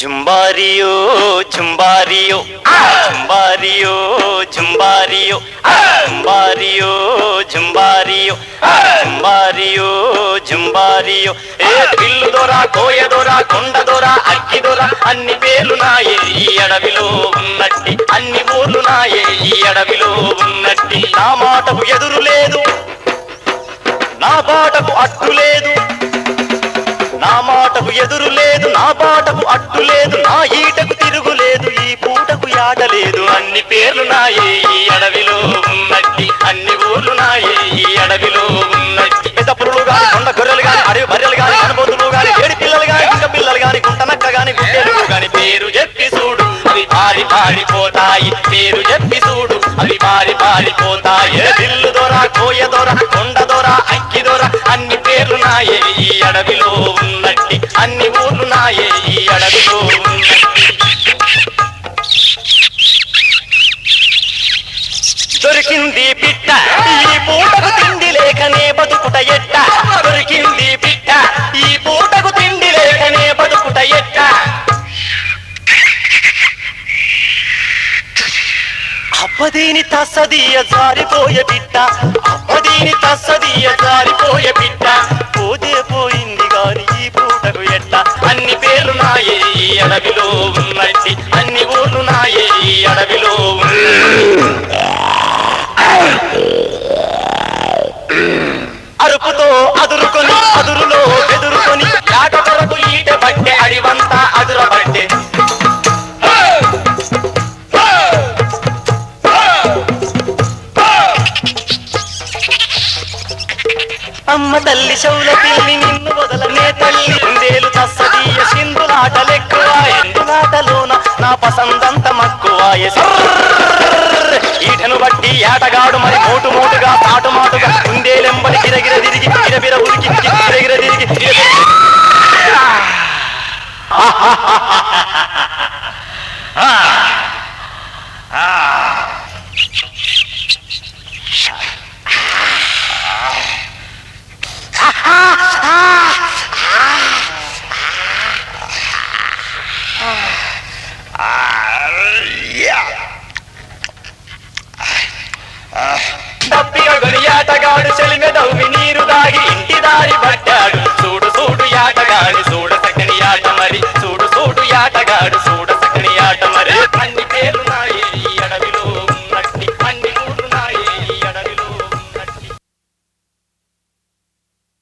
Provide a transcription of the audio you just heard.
జుంబారియో జుంబారియో. జుంబారియో జుంబారియో. జుంబారియో జుంబారియో. జుంబారియో జుంబారియో. ఏ పిల్లు దొర కోయ దొర కొండ దొర అక్కి దొర అన్ని పేర్లు నాయే ఈ అడవిలో ఉన్నట్టి. అన్ని ఊర్లు నాయే ఈ అడవిలో ఉన్నట్టి. నా మాటకు ఎదురు లేదు నా బాటకు అడ్డు లేదు. నా మాటకు ఎదురు లేదు నా బాటకు అట్టు లేదు నా ఈటకు తిరుగులేదు ఈ పూటకు యాడలేదు అన్ని పేర్లు నాయే ఈ అడవిలో ఉన్నట్టి అన్ని ఊర్లు నాయే ఈ అడవిలో ఉన్నట్టి. పెద్ద పురులు గాని కొండ గొర్రెలు గాని అడవి బర్రెలు గాని అనుబోతులు గాని ఏడు పిల్లలు గాని ఇంక పిల్లలు గాని గుంటనక్క గాని గుడ్డెలు గాని పేరు చెప్పి చూడు అవి పారి పారిపోతాయి పేరు చెప్పి చూడు అవి పారి పారిపోతాయి దిల్లు దొర కోయ దొర కొండ దొర అంకి దొర అన్ని పేర్లు నాయే ఈ అడవిలో అన్ని ఊర్లు నాయే ఈ అడవిలో. దొరికింది పిట్ట ఈ పూటకు తిండి లేకనే బతుకుట ఎట్ట? దొరికింది పిట్ట ఈ పూటకు తిండి లేకనే బతుకుట ఎట్ట? అప్పదీని తస్సదీయ జారిపోయే పిట్ట అప్పదీని తస్సదీయ జారిపోయే పిట్ట. ఎట్ట అన్ని పేర్లు నాయే ఈ అడవిలో ఉన్నట్టి అన్ని ఊర్లు నాయే ఈ అడవిలో అరుపుతో అదురుకొని అమ్మ తల్లి శౌల పిల్లి నిన్ను వదలనే తల్లి. కుందేలు తస్సదీయ సింధులాటలెక్కువ ఎందులాటలోన నా పసందంత మక్కువాయ. ఈటను బట్టి ఏటగాడు మరి మోటు మోటుగా తాటుమాటుగా కుందేలెంబడి గిరగిర తిరిగి గిరబిర ఉరికి గిరగిర తిరిగి